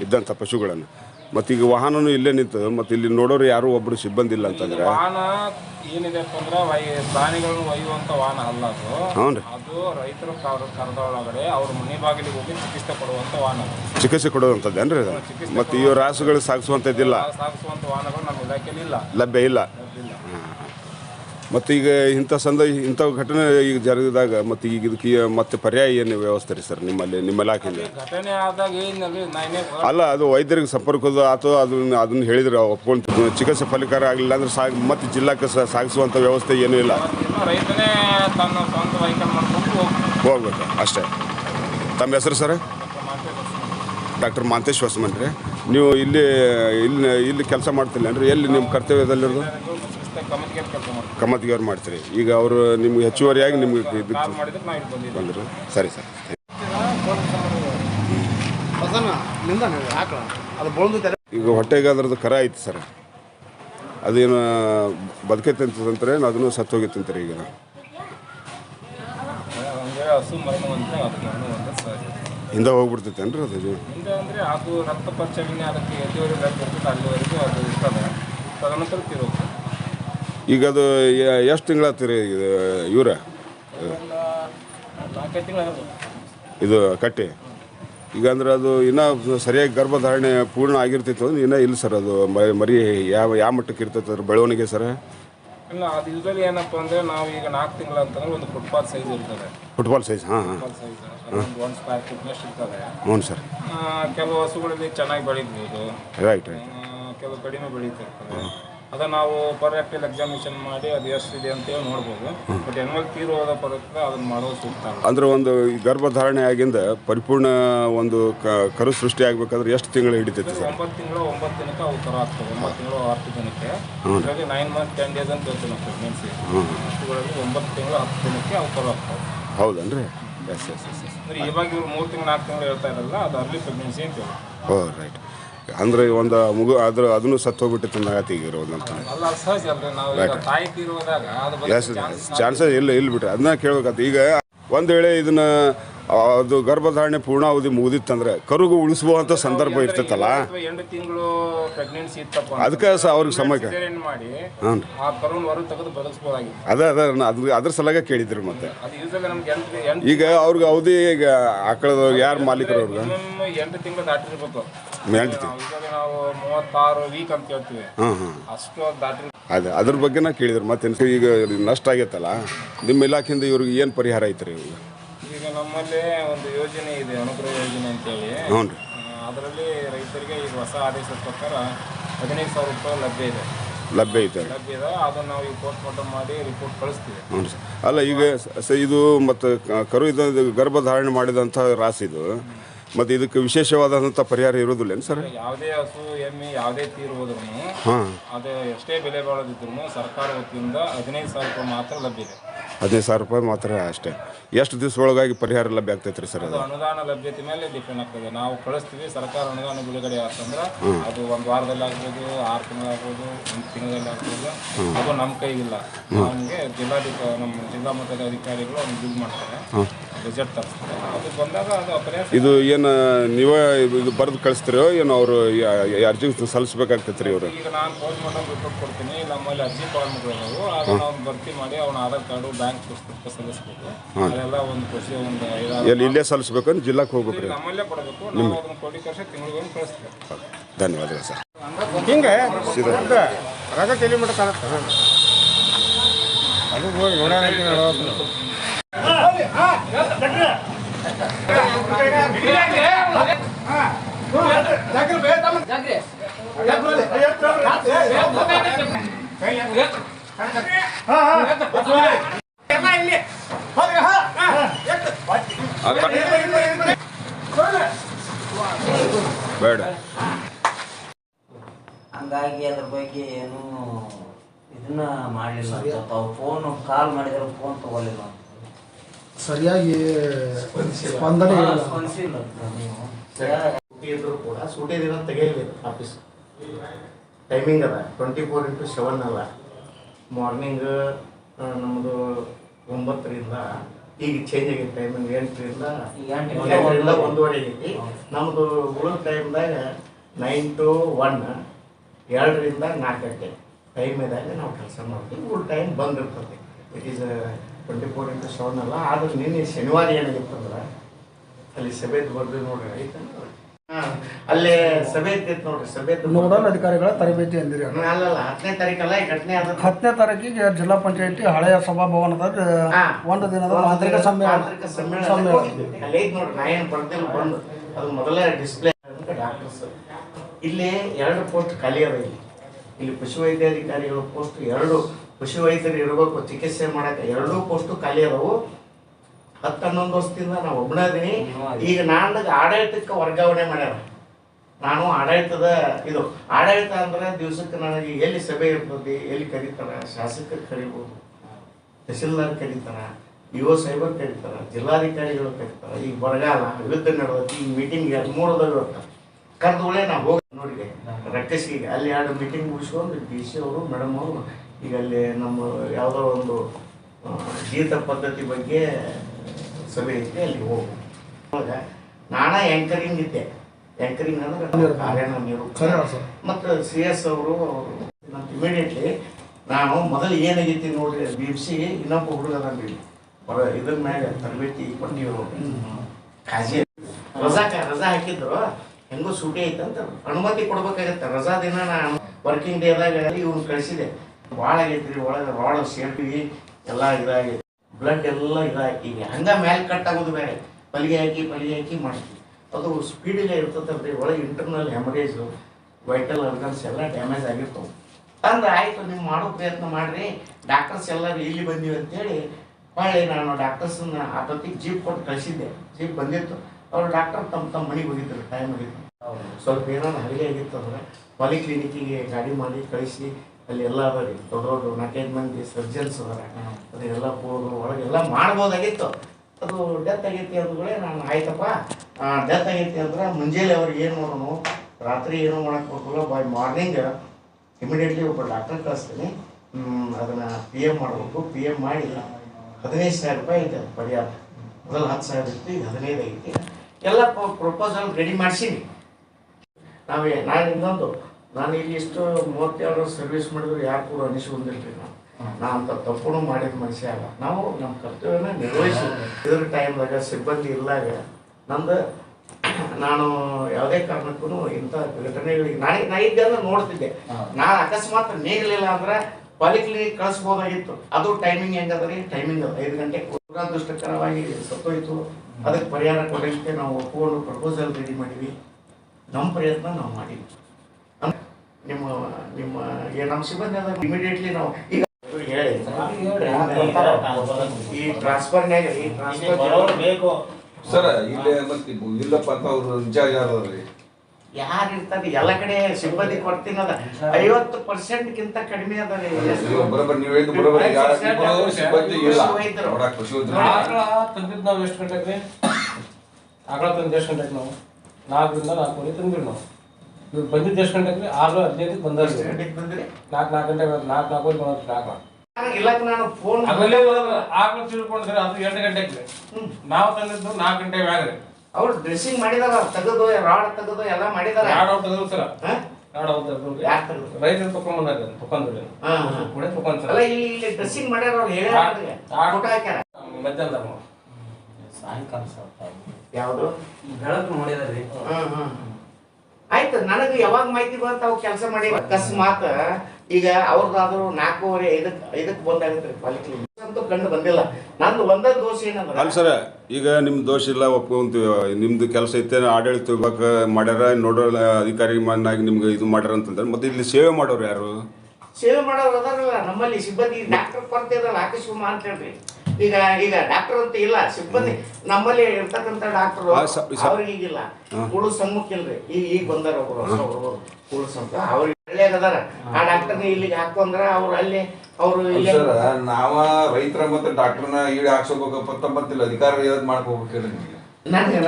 ಇದ್ದಂಥ ಪಶುಗಳನ್ನು. ಮತ್ತು ಈಗ ವಾಹನನು ಇಲ್ಲೇ ನಿಂತು ಮತ್ತು ಇಲ್ಲಿ ನೋಡೋರು ಯಾರೂ ಒಬ್ಬರು ಸಿಬ್ಬಂದಿ ಇಲ್ಲ ಅಂತಂದ್ರೆ ವಾಹನ ಏನಿದೆ ಅಂದ್ರೆ ವೈ ಪ್ರಾಣಿಗಳನ್ನು ಒಯ್ಯುವಂಥ ವಾಹನ ಅಲ್ಲ ಅದು. ಹ್ಞೂ ರೀ ಅದು ರೈತರು ಕರ್- ಕರೆದೊಳಗಡೆ ಅವ್ರ ಮನೆ ಬಾಗಿಲಿಗೆ ಹೋಗಿ ಚಿಕಿತ್ಸೆ ಕೊಡುವಂಥ ವಾಹನ. ಅದು. ಚಿಕಿತ್ಸೆ ಕೊಡೋದಂಥದ್ದು ಏನು ರೀ ಮತ್ತು ಈ ರಾಸುಗಳು ಸಾಗಿಸುವಂಥದ್ದಿಲ್ಲ ಸಾಗಿಸುವಂತ ವಾಹನಗಳು ನಮ್ಮ ಇಲಾಖೆಯಲ್ಲಿ ಇಲ್ಲ. ಲಭ್ಯ ಇಲ್ಲ. ಮತ್ತು ಈಗ ಇಂಥ ಸಂದ ಇಂಥ ಘಟನೆ ಈಗ ಜರುಗಿದಾಗ ಮತ್ತು ಈಗ ಇದಕ್ಕೆ ಮತ್ತೆ ಪರ್ಯಾಯ ಏನು ವ್ಯವಸ್ಥೆ ರೀ ಸರ್ ನಿಮ್ಮಲ್ಲಿ ನಿಮ್ಮ ಇಲಾಖೆಯಿಂದ ಘಟನೆ ಆದಾಗ ಏನಲ್ಲಿ ನಾನೇ ಅಲ್ಲ ಅದು ವೈದ್ಯರಿಗೆ ಸಂಪರ್ಕದ ಆತು ಅದನ್ನ ಅದನ್ನು ಹೇಳಿದ್ರೆ ಒಪ್ಕೊಂಡು ಚಿಕಿತ್ಸೆ ಫಲಿಕಾರ ಆಗಲಿಲ್ಲ ಅಂದ್ರೆ ಸಾಗ್ ಮತ್ತೆ ಜಿಲ್ಲಾಕ್ಕೆ ಸ- ಸಾಗಿಸುವಂಥ ವ್ಯವಸ್ಥೆ ಏನೂ ಇಲ್ಲ. ಇನ್ನು ರೈತನೇ ತನ್ನ ಸ್ವಂತ ವೆಹಿಕಲ್ ಮಾಡ್ಕೊಂಡು ಹೋಗ್ಬೇಕು. ಹೋಗ್ಬೇಕು ಅಷ್ಟೇ. ತಮ್ಮ ಹೆಸರು ಸರ್? ಡಾಕ್ಟರ್ ಮಾಂತೇಶ್ ಹೊಸಮನ್ ರೀ. ನೀವು ಇಲ್ಲಿ ಇಲ್ಲಿ ಇಲ್ಲಿ ಕೆಲಸ ಮಾಡ್ತಿಲ್ಲ ಎಲ್ಲಿ ನಿಮ್ಮ ಕರ್ತವ್ಯದಲ್ಲಿರೋದು ಕಮತ್ಗೆ ಅವ್ರು ಮಾಡ್ತೀರಿ. ಈಗ ಅವರು ನಿಮ್ಗೆ ಹೆಚ್ಚುವರಿಯಾಗಿ ನಿಮ್ಗೆ ಬಂದಿದ್ದೀವಿ. ಬಂದರು ಸರಿ ಸರ್. ಈಗ ಹೊಟ್ಟೆಗಾದ್ರದ್ದು ಕರ ಐತಿ ಸರ್. ಅದೇನು ಬದುಕೈತೆ ಅಂತಂದ್ರೆ ಅದನ್ನು ಸತ್ತೋಗಿತ್ತಂತಾರೆ ಈಗ ಹಂಗೆ ಹಸು ಮರಣ ಅಂತ ಅದು ಮರಣ ಅಂತ ಸಹಜ ಹಿಂದೆ ಹೋಗ್ಬಿಡ್ತೈತೇನ್ರಿ ಅದು? ಹಿಂದೆ ಅಂದರೆ ಅದು ರಕ್ತ ಪರಿಚಲನೆ ಅದಕ್ಕೆ ಎಲ್ಲಿವರೆಗೆ ರಕ್ತ ಇರ್ತದೆ ಅಲ್ಲಿವರೆಗೂ ಅದು ಇರ್ತದೆ. ತದನಂತರ ತಿರೋಗ್ತದೆ ಈಗ ಅದು ಎಷ್ಟು ತಿಂಗಳಾಗ್ತೀರಿ ಇದು ಇವ್ರ? ನಾಲ್ಕೈದು ತಿಂಗಳು ಇದು ಕಟ್ಟಿ? ಈಗ ಅಂದ್ರೆ ಅದು ಇನ್ನೂ ಸರಿಯಾಗಿ ಗರ್ಭಧಾರಣೆ ಪೂರ್ಣ ಆಗಿರ್ತಿತ್ತು ಅಂದ್ರೆ ಇನ್ನೂ ಇಲ್ಲ ಸರ್ ಅದು ಮ- ಮರಿ ಯಾವ ಯಾವ ಮಟ್ಟಕ್ಕೆ ಇರ್ತೈತೆ ಅದ್ರ ಬೆಳವಣಿಗೆ ಸರ್? ಇಲ್ಲ ಅದು ಯೂಸಲಿ ಏನಪ್ಪ ಅಂದರೆ ನಾವು ಈಗ ನಾಲ್ಕು ತಿಂಗಳು ಅಂತಂದ್ರೆ ಒಂದು ಫುಟ್ಬಾಲ್ ಸೈಜ್ ಇರ್ತದೆ. ಫುಟ್ಬಾಲ್ ಸೈಜ್ ಹಾಂ ಹಾಂ. ಫುಟ್ಬಾಲ್ ಸೈಜ್ ಒಂದು ಸ್ಕ್ವೇರ್ ಫೀಟ್ನಷ್ಟು ಇರ್ತದೆ ಹ್ಞೂ ಸರ್. ಆ, ಕೆಲವು ಹಸುಗಳಲ್ಲಿ ಚೆನ್ನಾಗಿ ಬೆಳೀಬೋದು ರೈಟ್ ರೈಟ್ ಕೆಲವು ಕಡಿಮೆ ಬೆಳೀತಿರ್ತದೆ. ಅದ ನಾವು ಪರ್ ಆಕ್ಟಲ್ ಎಕ್ಸಾಮಿನೇಷನ್ ಮಾಡಿ ಅದು ಎಷ್ಟಿದೆ ಅಂತೇಳಿ ನೋಡ್ಬೋದು. ಬಟ್ ಎನ್ವಲ್ ತೀರೋದ ಪದಕ್ಕೆ ಅದನ್ನ ಮಾಡೋದು ಸೂಕ್ತ ಅಲ್ಲ ಅಂದ್ರೆ ಒಂದು ಈ ಗರ್ಭಧಾರಣೆ ಆಗಿಂದ ಪರಿಪೂರ್ಣ ಒಂದು ಕ ಕರು ಸೃಷ್ಟಿ ಆಗ್ಬೇಕಾದ್ರೆ ಎಷ್ಟು ತಿಂಗಳು ಹಿಡಿತೈತೆ ಸರ್? ಒಂಬತ್ತು ತಿಂಗಳು ಒಂಬತ್ತು ದಿನಕ್ಕೆ ಅವು ಥರ ಆಗ್ತವೆ ಒಂಬತ್ತು ತಿಂಗಳು ಹತ್ತು ದಿನಕ್ಕೆ. ಇದರಲ್ಲಿ ನೈನ್ ಮಂತ್ ಟೆನ್ ಡೇಸ್ ಅಂತ ಹೇಳ್ತೀವಿ ನಾವು ಪ್ರೆಗ್ನೆನ್ಸಿ ಹಸುಗಳಲ್ಲಿ ಒಂಬತ್ತು ತಿಂಗಳು ಹತ್ತು ದಿನಕ್ಕೆ ಅವು ಥರ ಆಗ್ತವೆ ಹೌದನ್ರಿ? ಎಸ್ ಎಸ್ ಎಸ್ ಎಸ್ ಅಂದ್ರೆ ಇವಾಗ ಇವ್ರು ಮೂರು ತಿಂಗಳು ನಾಲ್ಕು ತಿಂಗಳು ಹೇಳ್ತಾ ಇರಲ್ಲ ಅದು ಅರ್ಲಿ ಪ್ರೆಗ್ನೆನ್ಸಿ ಅಂತ ಹೇಳಿ. ಓ ರೈಟ್ ಅಂದರೆ ಒಂದು ಮಗು ಆದ್ರೆ ಅದನ್ನು ಸತ್ತು ಹೋಗ್ಬಿಟ್ಟಿತ್ತು ಆಗತ್ತೆ ಈಗ ಇರೋದಂತ ಅಲ್ಲ ಅದು ಸಹಜ ಅಲ್ರಿ ನಾವು ಈಗ ತಾಯಿ ತೀರುವುದಾಗ ಅದು ಎಸ್ ಚಾನ್ಸಸ್ ಇಲ್ಲ ಇಲ್ಲ ಬಿಟ್ರೆ ಅದನ್ನ ಕೇಳ್ಬೇಕಂತ. ಈಗ ಒಂದು ವೇಳೆ ಇದನ್ನ ಅದು ಗರ್ಭಧಾರಣೆ ಪೂರ್ಣಾವಧಿ ಮುಗಿದಿತ್ತಂದ್ರೆ ಕರುಗು ಉಳಿಸುವಂತ ಸಂದರ್ಭ ಇರ್ತೈತಲ್ಲ? ಅದಕ್ಕೆ ಸ ಅವ್ರಿಗೆ ತೆಗೆದು ಬದುಕಿಸ್ಬೋದಾಗಿತ್ತು ಅದ ಅದ ಅದ್ರ ಅದ್ರ ಸಲಗ ಕೇಳಿದ್ರು ಮತ್ತೆ. ಈಗ ಅವ್ರಿಗೆ ಅವಧಿ ಈಗ ಆಕಳದ ಯಾರು ಮಾಲೀಕರು ಅವ್ರಿಗೆ? ಎಂಟು ತಿಂಗಳು ದಾಟಿರ್ಬೇಕು. ಹಾಂ ಹಾಂ ಅಷ್ಟು ಅದು ಅದ್ರ ಬಗ್ಗೆನ ಕೇಳಿದ್ರು. ಮತ್ತೆ ಈಗ ನಷ್ಟ ಆಗೈತಲ್ಲ? ನಿಮ್ಮ ಇಲಾಖೆಯಿಂದ ಇವ್ರಿಗೆ ಏನು ಪರಿಹಾರ ಐತ್ರಿ ಇವ್ರಿಗೆ? ನಮ್ಮಲ್ಲಿ ಒಂದು ಯೋಜನೆ ಇದೆ ಅನುಗ್ರಹ ಯೋಜನೆ ಅಂತೇಳಿ. ಹ್ಞೂ ರೀ. ಅದರಲ್ಲಿ ರೈತರಿಗೆ ಈಗ ಹೊಸ ಆದೇಶದ ಪ್ರಕಾರ ಹದಿನೈದು ಸಾವಿರ ರೂಪಾಯಿ ಲಭ್ಯ ಇದೆ. ಲಭ್ಯ ಇದೆ ಲಭ್ಯ ಇದೆ ಅದನ್ನು ನಾವು ಈಗ ಪೋಸ್ಟ್ ಮಾರ್ಟಮ್ ಮಾಡಿ ರಿಪೋರ್ಟ್ ಕಳಿಸ್ತೀವಿ. ಹ್ಞೂ ಸರ್. ಅಲ್ಲ ಈಗ ಸ ಇದು ಮತ್ತು ಕರು ಇದು ಗರ್ಭಧಾರಣೆ ಮಾಡಿದಂಥ ರಾಸಿ ಇದು. ಮತ್ತು ಇದಕ್ಕೆ ವಿಶೇಷವಾದಂಥ ಪರಿಹಾರ ಇರೋದಿಲ್ಲ ಏನು ಸರ್? ಯಾವುದೇ ಹಸು ಎಮ್ಮೆ ಯಾವುದೇ ತೀರು ಹೋದ್ರೂ ಹಾಂ. ಅದು ಎಷ್ಟೇ ಬೆಲೆ ಬಾಳದಿದ್ರು ಸರ್ಕಾರ ವತಿಯಿಂದ ಹದಿನೈದು ಸಾವಿರ ರೂಪಾಯಿ ಮಾತ್ರ ಲಭ್ಯ ಇದೆ. ಹದಿನೈದು ಸಾವಿರ ರೂಪಾಯಿ ಮಾತ್ರ ಅಷ್ಟೇ. ಎಷ್ಟು ದಿವಸ ಒಳಗಾಗಿ ಪರಿಹಾರ ಲಭ್ಯ ಆಗ್ತೈತೆ ರೀ ಸರ್ ಅದು? ಅನುದಾನ ಲಭ್ಯತೆ ಮೇಲೆ ಡಿಪೆಂಡ್ ಆಗ್ತದೆ. ನಾವು ಕಳಿಸ್ತೀವಿ ಸರ್ಕಾರ ಅನುದಾನ ಬಿಡುಗಡೆ ಆಗ್ತಂದ್ರೆ ಅದು ಒಂದು ವಾರದಲ್ಲಿ ಆಗ್ಬೋದು ಆರು ತಿಂಗಳಾಗ್ಬೋದು ಒಂದು ತಿಂಗಳಲ್ಲಿ ಆಗ್ಬೋದು ಅದು ನಮ್ಮ ಕೈಗಿಲ್ಲ. ನಮಗೆ ಜಿಲ್ಲಾಧಿಕ ನಮ್ಮ ಜಿಲ್ಲಾ ಮಟ್ಟದ ಅಧಿಕಾರಿಗಳು ಅವ್ನು ಬಿಲ್ ಮಾಡ್ತಾರೆ. ಬಜೆಟ್ ತರಿಸ್ತಾರೆ ಅದು ಬಂದಾಗ ಅದು ಅಪರ್ಯಾಸ ಇದು ಏನು ನೀವೇ ಇದು ಬರೆದು ಕಳಿಸ್ತೀರೋ ಏನು ಅವರು ಅರ್ಜಿ ಸಲ್ಲಿಸ್ಬೇಕಾಗ್ತೈತೆ ರೀ ಇವರು? ಈಗ ನಾನು ಪೋಸ್ಟ್ ಮಾರ್ಟಮ್ ರಿಪೋರ್ಟ್ ಕೊಡ್ತೀನಿ ನಮ್ಮಲ್ಲಿ ಅರ್ಜಿ ಫಾರ್ಮ್ಗಳು ಇದಾವೆ ಅದನ್ನ ಭರ್ತಿ ಮಾಡಿ ಅವನ ಆಧಾರ್ ಕಾರ್ಡು ಬ್ಯಾಂಕ್ ಪುಸ್ತಕ ಸಲ್ಲಿಸ್ಬೇಕು. ಅದೆಲ್ಲ ಒಂದು ಖುಷಿ ಒಂದು ಐದಾರು ಎಲ್ಲಿ ಇಲ್ಲೇ ಸಲ್ಲಿಸ್ಬೇಕು ಅಂದ್ರೆ ಜಿಲ್ಲಾಕ್ಕೆ ಹೋಗ್ಬೇಕು ರೀ ನಮ್ಮಲ್ಲೇ ಕೊಡಬೇಕು ನಾವು ಅದನ್ನ ಕ್ರೋಢೀಕರಿಸಿ ತಿಂಗಳಿಗೆ ಕಳಿಸ್ತೀವಿ. ಧನ್ಯವಾದಗಳು ಸರ್. ಹಿಂಗೆ ರಗ ತಲೆ ಮಟ್ಟ ಕಾಣುತ್ತೆ ಅದು ಹೋಗಿ ಹಂಗಾಗಿ ಅದ್ರ ಬಗ್ಗೆ ಏನು ಇದನ್ನ ಮಾಡಲಿಲ್ಲ ಫೋನ್ ಕಾಲ್ ಮಾಡಿದ್ರೆ ಫೋನ್ ತಗೊಳ್ಳಿಲ್ಲ ಸರಿಯಾಗಿ ಸ್ಪಂದನೆ ಇದ್ರು ಕೂಡ ಸೂಟಿ ದಿನ ತೆಗೆಯಬೇಕು ಆಫೀಸ್. ಟೈಮಿಂಗ್ ಅದ ಟ್ವೆಂಟಿ ಫೋರ್ ಇಂಟು ಸೆವೆನ್ ಅಲ್ಲ ಮಾರ್ನಿಂಗ್ ನಮ್ಮದು ಒಂಬತ್ತರಿಂದ ಈಗ ಚೇಂಜ್ ಆಗೈತೆ ಟೈಮಿಂಗ್ ಎಂಟರಿಂದ ಎಂಟರಿಂದ ಒಂದುವರೆ ಆಗೈತಿ ನಮ್ಮದು ಉಳಿದ ಟೈಮ್ದಾಗ ನೈನ್ ಟು ಒನ್ ಎರಡರಿಂದ ನಾಲ್ಕು ಗಂಟೆ. ಟೈಮ್ ಇದ್ದಾಗ ನಾವು ಕೆಲಸ ಮಾಡ್ತೀವಿ ಉಳಿದ ಟೈಮ್ ಬಂದಿರ್ತದೆ. It is twenty four into seven ಅಲ್ಲ ಆದ್ರೆ ನಿನ್ನೆ ಶನಿವಾರ ಏನಾಗಿತ್ತು ಅಂದ್ರೆ ಅಲ್ಲಿ ಸಭೆ ಬರ್ದು ನೋಡ್ರಿ ಐತೆ ಅಲ್ಲೇ ಸಭೆ ಇದ್ದೈತೆ ನೋಡ್ರಿ ಸಭೆ ನೋಡಲ್ ಅಧಿಕಾರಿಗಳ ತರಬೇತಿ ಅಂದಿರಿ ಅಲ್ಲಲ್ಲ ಹತ್ತನೇ ತಾರೀಕಲ್ಲ ಈ ಘಟನೆ ಆದ ಹತ್ತನೇ ತಾರೀಕಿಗೆ ಜಿಲ್ಲಾ ಪಂಚಾಯತಿ ಹಳೆಯ ಸಭಾಭವನದಾಗ ಹಾ. ಒಂದು ದಿನದ ಆಂತರಿಕ ಸಮ್ಮೇಳನ. ಸಮ್ಮೇಳನ. ಸಮ್ಮೇಳನ. ಅಲ್ಲಿ ಐತ್ ನೋಡ್ರಿ ನಾ ಏನು ಬರ್ತೀನಿ ಬಂದು. ಅದು ಮೊದಲೇ ಡಿಸ್ಪ್ಲೇ ಡಾಕ್ಟರ್ಸ್ ಇಲ್ಲಿ ಎರಡು ಪೋಸ್ಟ್ ಖಾಲಿ ಅದ ಇಲ್ಲಿ. ಇಲ್ಲಿ ಪಶುವೈದ್ಯಾಧಿಕಾರಿಗಳ ಪೋಸ್ಟ್ ಎರಡು. ಪಶುವೈದ್ಯರು ಇರಬೇಕು ಚಿಕಿತ್ಸೆ ಮಾಡಕ್ಕೆ ಎರಡೂ ಪೋಸ್ಟು ಖಾಲಿ ಅದಾವು. ಹತ್ತು ಹನ್ನೊಂದು ವರ್ಷದಿಂದ ನಾವು ಒಬ್ಬನೇ ಅದೀನಿ. ಈಗ ನಾನು ಆಡಳಿತಕ್ಕೆ ವರ್ಗಾವಣೆ ಮಾಡ್ಯಾರ. ನಾನು ಆಡಳಿತದ ಇದು ಆಡಳಿತ ಅಂದ್ರೆ ದಿವಸಕ್ಕೆ ನನಗೆ ಎಲ್ಲಿ ಸಭೆ ಇರ್ತದೆ ಎಲ್ಲಿ ಕರೀತಾರ ಶಾಸಕ ಕರಿಬೋದು ತಹಸೀಲ್ದಾರ್ ಕರೀತಾರ ಇ ಒ ಸೈಬರ್ ಕರೀತಾರ ಜಿಲ್ಲಾಧಿಕಾರಿಗಳು ಕರೀತಾರ. ಈಗ ಬರಗಾಲ ಯುದ್ಧ ನಡೆದೈತಿ ಈ ಮೀಟಿಂಗ್ ಎರಡು ಮೂರದಾಗ ಇರ್ತಾರೆ ಕರೆದೊಳೆ ನಾವು ಹೋಗಿ ನೋಡಿದೆ. ರಕ್ಕಸಿಗೆ ಅಲ್ಲಿ ಎರಡು ಮೀಟಿಂಗ್ ಮುಗಿಸ್ಕೊಂಡು ಡಿ ಸಿ ಅವರು ಮೇಡಮ್ ಅವರು ಈಗ ಅಲ್ಲಿ ನಮ್ಮ ಯಾವುದೋ ಒಂದು ಗೀತ ಪದ್ಧತಿ ಬಗ್ಗೆ ಸಭೆ ಐತಿ ಅಲ್ಲಿ ಹೋಗು ನಾನ ಆ್ಯಂಕರಿಂಗ್ ಇದ್ದೆ. ಆ್ಯಂಕರಿಂಗ್ ಅಂದ್ರೆ ಕಾರ್ಯನ ನೀರು. ಮತ್ತು ಸಿ ಎಸ್ ಅವರು ಇಮಿಡಿಯೇಟ್ಲಿ ನಾನು ಮೊದಲು ಏನಾಗೈತಿ ನೋಡ್ರಿ ಸಿ ಇನ್ನೊಬ್ಬ ಹುಡುಗ ಅದನ್ರಿ ಹೊರ ಇದ್ರ ಮ್ಯಾಗ ತರಬೇತಿ ಕೊಟ್ಟಿವರು ಕಾಜಿ. ರಜಾಕ ರಜಾ ಹಾಕಿದ್ರು. ಹೆಂಗೂ ಸೂಟಿ ಐತಂತ ಅನುಮತಿ ಕೊಡ್ಬೇಕಾಗತ್ತೆ. ರಜಾ ದಿನ ನಾನು ವರ್ಕಿಂಗ್ ಡೇದಾಗ ಇವ್ನು ಕಳಿಸಿದೆ ಭಾಳ ಆಗೈತ್ರಿ ಒಳಗೆ ರಾಡ್ ಸೇರ್ತೀವಿ ಎಲ್ಲ ಇದಾಗೈತಿ ಬ್ಲಡ್ ಎಲ್ಲ ಇದಾಗಿ ಹಂಗೆ ಮ್ಯಾಲೆ ಕಟ್ ಆಗೋದು ಬೇರೆ. ಪಲಿಗೆ ಹಾಕಿ ಪಲಿಗೆ ಹಾಕಿ ಮಾಡಿಸ್ತೀವಿ ಅದು ಸ್ಪೀಡಿಗೆ ಇರ್ತದ್ರಿ ಒಳಗೆ ಇಂಟರ್ನಲ್ ಹೆಮರೇಜ್ ವೈಟಲ್ ಆರ್ಗನ್ಸ್ ಎಲ್ಲ ಡ್ಯಾಮೇಜ್ ಆಗಿರ್ತವೆ. ಅಂದ್ರೆ ಆಯ್ತು ನೀವು ಮಾಡೋ ಪ್ರಯತ್ನ ಮಾಡ್ರಿ. ಡಾಕ್ಟರ್ಸ್ ಎಲ್ಲರೂ ಇಲ್ಲಿ ಬಂದೀವಿ ಅಂತೇಳಿ ಹೊಳ್ಳಿ ನಾನು ಡಾಕ್ಟರ್ಸನ್ನ ಆ ಹೊತ್ತಿಗೆ ಜೀಪ್ ಕೊಟ್ಟು ಕಳಿಸಿದ್ದೆ. ಜೀಪ್ ಬಂದಿತ್ತು. ಅವ್ರು ಡಾಕ್ಟರ್ ತಮ್ಮ ತಮ್ಮ ಮನೆಗೆ ಹೋಗಿದ್ರು ಟೈಮ್ ಹೋಗಿದ್ರು ಸ್ವಲ್ಪ ಏನಾದ್ರು ಹರಿಗೆ ಆಗಿತ್ತು ಅಂದ್ರೆ ಪಾಲಿ ಕ್ಲಿನಿಕ್ಕಿಗೆ ಗಾಡಿ ಮಾಡಿ ಕಳಿಸಿ ಅಲ್ಲಿ ಎಲ್ಲ ಅದ ರೀ. ದೊಡ್ಡ ದೊಡ್ಡ ನಾಲ್ಕೈದು ಮಂದಿ ಸರ್ಜನ್ಸ್ ಅದಾರ. ಅದೆಲ್ಲ ಹೋದ್ರು ಒಳಗೆ ಎಲ್ಲ ಮಾಡ್ಬೋದಾಗಿತ್ತು. ಅದು ಡೆತ್ ಆಗೈತಿ ಅಂದ್ಗಳೇ ನಾನು ಆಯ್ತಪ್ಪ. ಡೆತ್ ಆಗೈತಿ ಅಂದ್ರೆ ಮುಂಜಾನೆ ಅವ್ರಿಗೆ ಏನು ಮಾಡೋನು? ರಾತ್ರಿ ಏನೂ ಮಾಡಕ್ಕೆ ಹೋಗಲ್ಲ ಬೈ ಮಾರ್ನಿಂಗ್ ಇಮಿಡಿಯೇಟ್ಲಿ ಒಬ್ಬ ಡಾಕ್ಟರ್ ಕಳಿಸ್ತೀನಿ. ಅದನ್ನು ಪಿ ಎಂ ಮಾಡಬೇಕು. ಪಿ ಎಂ ಮಾಡಿ ಹದಿನೈದು ಸಾವಿರ ರೂಪಾಯಿ ಐತೆ ಪರಿಹಾರ ಮೊದಲು ಹತ್ತು ಸಾವಿರ ಇತ್ತು, ಈಗ ಹದಿನೈದು ಐತಿ ಎಲ್ಲ ಪ್ರಪೋಸಲ್ ರೆಡಿ ಮಾಡಿಸಿ ನಾವೇ, ನಾನು ಇನ್ನೊಂದು ನಾನು ಇಲ್ಲಿ ಇಷ್ಟು ಮೂವತ್ತೆರಡು ಸರ್ವಿಸ್ ಮಾಡಿದ್ರು ಯಾಕೆ ಕೂಡ ಅನಿಸ್ಕೊಂಡಿಲ್ರಿ ನಾವು ನಾ ಅಂತ ತಪ್ಪು ಮಾಡಿದ ಮನುಷ್ಯ ಅಲ್ಲ. ನಾವು ನಮ್ಮ ಕರ್ತವ್ಯನ ನಿರ್ವಹಿಸಿ ಇದ್ರ ಟೈಮ್ದಾಗ ಸಿಬ್ಬಂದಿ ಇಲ್ಲಾಗ ನಂದು ನಾನು ಯಾವುದೇ ಕಾರಣಕ್ಕೂ ಇಂಥ ಘಟನೆಗಳಿಗೆ ನಾಳೆ ನಾ ಇದ್ದಂದ್ರೆ ನೋಡ್ತಿದ್ದೆ. ನಾನು ಅಕಸ್ಮಾತ್ ನೀಗಲಿಲ್ಲ ಅಂದ್ರೆ ಪಾಲಿಕ್ಲಿನಿಕ್ ಕಳಿಸ್ಬೋದಾಗಿತ್ತು. ಅದು ಟೈಮಿಂಗ್ ಹೆಂಗದ ರೀ? ಟೈಮಿಂಗ್ ಐದು ಗಂಟೆ ದುಷ್ಟಕರವಾಗಿ ಸತ್ತೋಯ್ತು. ಅದಕ್ಕೆ ಪರಿಹಾರ ಕೊಡಲಿಕ್ಕೆ ನಾವು ಒಪ್ಪಿಕೊಂಡು ಪ್ರಪೋಸಲ್ ರೆಡಿ ಮಾಡಿವಿ ನಮ್ಮ ಪ್ರಯತ್ನ ನಾವು ಮಾಡಿವಿ ನಿಮ್ಮ ನಿಮ್ಮ ಏ- ನಮ್ಮ ಸಿಬ್ಬಂದಿ ಅದ ಇಮಿಡಿಯೇಟ್ಲಿ ನಾವು ಈಗ ಹೇಳಿ ಈ ಟ್ರಾನ್ಸ್ಫರ್ನ್ಯಾಗ ಈ ಟ್ರಾನ್ಸ್ಫರ್ ಬೇಕು. ಸರ್ ಇಲ್ಲೇ ಮತ್ತೆ ಇಲ್ಲಪ್ಪ ಅಂತ ಅವ್ರು ಇನ್ಚಾರ್ಜ್ ಯಾರದ್ರಿ ಯಾರು ಇರ್ತಾರೆ? ಎಲ್ಲ ಕಡೆ ಸಿಬ್ಬಂದಿ ಕೊಡ್ತೀನಿ ಅದ ಐವತ್ತು ಪರ್ಸೆಂಟ್ ಗಿಂತ ಕಡಿಮೆ ಅದ ರೀ. ನೀವು ಇಬ್ಬರು ಸಿಬ್ಬಂದಿ ಇಲ್ಲ. ನೋಡಕ್ ಖುಷಿ ಹೋದ್ರು ಆಕಳ ತಂದಿದ್ದು ನಾವು ಎಷ್ಟು ಗಂಟೆಗೆ ಆಕಳ ತಂದು ಎಷ್ಟು ಗಂಟೆಗೆ ನಾವು? ನಾಲ್ಕರಿಂದ ನಾಲ್ಕೂವರೆ ತಂದಿವಿ ನಾವು. ನೀವು ಬಂದಿದ್ದು ಎಷ್ಟು ಗಂಟೆಗೆ ಆರು ಹದಿನೈದಕ್ಕೆ ಬಂದ ಎಷ್ಟು ಗಂಟೆಗೆ ಬಂದ್ರಿ? ನಾಲ್ಕು ನಾಲ್ಕು ಗಂಟೆ ನಾಲ್ಕು ನಾಲ್ಕು ಬಂದ್ರೆ ನಾಲ್ಕು ಇಲ್ಲಕ್ಕೆ ನಾನು ಫೋನ್ ಆಮೇಲೆ ಆಕಳ ತಿಳ್ಕೊಂಡ್ರೆ ಅದು ಎರಡು ಗಂಟೆಗೆ. ನಾವು ತಂದಿದ್ದು ನಾಲ್ಕು ಗಂಟೆ ಮ್ಯಾಗ್ರಿ ಅವ್ರು ಡ್ರೆಸ್ಸಿಂಗ್ ಮಾಡಿದಾರ ತೆಗೆದು ರಾಡ್ ತೆಗೆದು ಎಲ್ಲ ಮಾಡಿದಾರ. ರಾಡ್ ಅವ್ರು ತೆಗೆದು ಸರ್? ಹಾ? ಎರಡು ಅವ್ರು ತೆಗೆದು ಯಾರ್ ತೆಗ್ದ್ರು? ರೈತರು ಹಾ, ಹಾ. ಕೂಡ ತಗೊಂಡ್ ಅಲ್ಲ ಇಲ್ಲಿ ಇಲ್ಲಿ ಡ್ರೆಸ್ಸಿಂಗ್ ಮಾಡ್ಯಾರ ಅವ್ರು ಹೇಳ್ಯಾರ ನನಗೆ. ಫೋಟೋ ಹಾಕ್ಯಾರ? ಮಧ್ಯಾಹ್ನದಾಗ ಸಾಯಂಕಾಲ ಸರ್ ಯಾವುದು? ಬೆಳಕು ನೋಡಿದ್ರಿ ಹಾ ಹ್ಮ್. ಆಯ್ತು ನನಗೆ ಯಾವಾಗ ಮಾಹಿತಿ ಬಂತ ಅವ್ ಕೆಲಸ ಮಾಡಿ ಅಕಸ್ಮಾತ್ ಈಗ ಅವ್ರದ್ದಾದ್ರು ನಾಲ್ಕೂವರೆ ಐದಕ್ ಐದಕ್ ಬಂದಾಗತ್ತೆ ಪಾಲಿಕೆ ಅಂತೂ ಕಂಡು ಬಂದಿಲ್ಲ. ನಂದು ಒಂದೇ ದೋಷ ಏನಂದ್ರೆ ಅಲ್ಲ ಸರ ಈಗ ನಿಮ್ಮ ದೋಷ ಇಲ್ಲ ಒಪ್ಕೊಂತೀವಿ. ನಿಮ್ದು ಕೆಲಸ ಐತೆ ಆಡಳಿತ ವಿಭಾಗ ಮಾಡ್ಯಾರ ನೋಡೋಲ್ಲ ಅಧಿಕಾರಿ ಮನ್ನಾಗಿ ನಿಮ್ಗೆ ಇದು ಮಾಡ್ಯಾರ ಅಂತಂದ್ರೆ ಮತ್ತೆ ಇಲ್ಲಿ ಸೇವೆ ಮಾಡೋರು ಯಾರು? ಸೇವೆ ಮಾಡೋರು ಅದಾರಲ್ಲ ನಮ್ಮಲ್ಲಿ ಸಿಬ್ಬಂದಿ ಡಾಕ್ಟರ್ ಕೊರತೆ ಅದಲ್ಲ ಆಕಸ್ಮಾ ಅಂತ ಹೇಳ್ರಿ. ಈಗ ಈಗ ಡಾಕ್ಟರ್ ಅಂತ ಇಲ್ಲ ಸಿಬ್ಬಂದಿ ನಮ್ಮಲ್ಲಿ ಇರ್ತಕ್ಕಂಥ ಡಾಕ್ಟರ್ ಅವ್ರಿಗೆ ಈಗಿಲ್ಲ. ಕೂಡು ಸಮ್ಮುಖ ಇಲ್ರಿ ಈಗ ಈಗ ಬಂದಾರ ಒಬ್ರು ಹೊಸ ಹುಡುಗರು ಕೂಡು ಸಮ್ಮುಖ ಅವ್ರಿಗೆ ಆ ಡಾಕ್ಟರ್ನ ಇಲ್ಲಿಗೆ ಹಾಕೊಂಡ್ರ ಅವ್ರು ಅಲ್ಲಿ ಅವರು ನಾವ ರೈತರ ಮತ್ತೆ ಡಾಕ್ಟರ್ನ ಈಡ್ ಹಾಕ್ಸೋಬೇಕಪ್ಪ ಮತ್ತಿಲ್ಲ. ಅಧಿಕಾರ ಮಾಡ್ಕೋಬೇಕು ನನಗೆ